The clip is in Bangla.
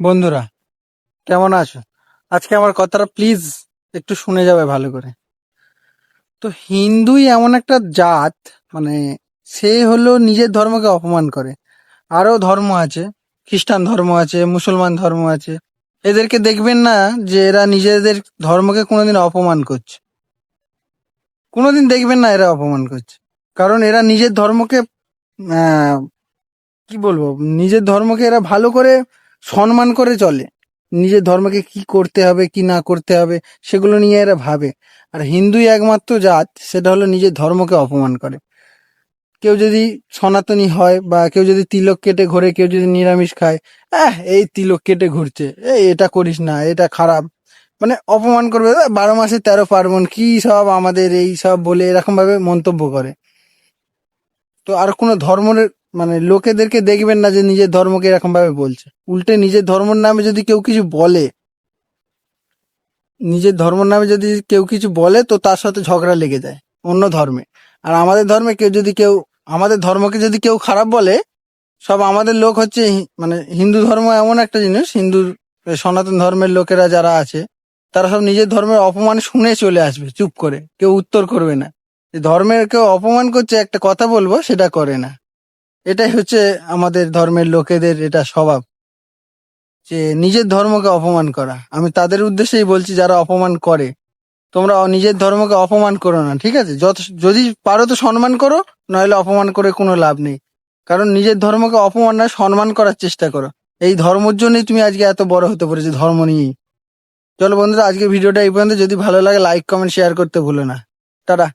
বন্ধুরা, কেমন আছো? আজকে আমার কথাটা প্লিজ একটু শুনে যাবে ভালো করে। তো হিন্দুই এমন একটা জাত মানে সে হলো নিজের ধর্মকে অপমান করে। আরও ধর্ম আছে, খ্রিস্টান ধর্ম আছে, মুসলমান ধর্ম আছে। এদেরকে দেখবেন না যে এরা নিজেদের ধর্মকে কোনোদিন অপমান করছে। কোনোদিন দেখবেন না এরা অপমান করছে। কারণ এরা নিজের ধর্মকে কি বলব, নিজের ধর্মকে এরা ভালো করে সম্মান করে চলে। নিজের ধর্মকে কি করতে হবে, কি না করতে হবে, সেগুলো নিয়ে এরা ভাবে। আর হিন্দুই একমাত্র জাত, সেটা হলো নিজের ধর্মকে অপমান করে। কেউ যদি সনাতনী হয় বা কেউ যদি তিলক কেটে ঘোরে, কেউ যদি নিরামিষ খায়, আহ, এই তিলক কেটে ঘুরছে, এই এটা করিস না, এটা খারাপ। মানে অপমান করবে বারো মাসে তেরো পার্বণ, কি সব আমাদের এই সব বলে এরকম ভাবে মন্তব্য করে। তো আর কোনো ধর্মের মানে লোকেদেরকে দেখবেন না যে নিজের ধর্মকে এরকম ভাবে বলছে। উল্টে নিজের ধর্মের নামে যদি কেউ কিছু বলে, নিজের ধর্মের নামে যদি কেউ কিছু বলে, তো তার সাথে ঝগড়া লেগে যায় অন্য ধর্মে। আর আমাদের ধর্মে কেউ যদি কেউ, আমাদের ধর্মকে যদি কেউ খারাপ বলে, সব আমাদের লোক হচ্ছে মানে হিন্দু ধর্ম এমন একটা জিনিস হিন্দু সনাতন ধর্মের লোকেরা যারা আছে, তারা সব নিজের ধর্মের অপমান শুনে চলে আসবে, চুপ করে, কেউ উত্তর করবে না। ধর্মের কেউ অপমান করছে, একটা কথা বলব, সেটা করে না। এটাই হচ্ছে আমাদের ধর্মের লোকেদের এটা স্বভাব, যে নিজের ধর্মকে অপমান করা। আমি তাদের উদ্দেশ্যেই বলছি, যারা অপমান করে। তোমরা নিজের ধর্মকে অপমান করো না, ঠিক আছে? যত, যদি পারো তো সম্মান করো, নইলে অপমান করে কোনো লাভ নেই। কারণ নিজের ধর্মকে অপমান না সম্মান করার চেষ্টা করো। এই ধর্মের জন্যই তুমি আজকে এত বড় হতে পেরেছ ধর্ম নিয়েই। চলো বন্ধুরা আজকে ভিডিওটা এই পর্যন্ত। যদি ভালো লাগে লাইক কমেন্ট শেয়ার করতে ভুলো না। টাটা।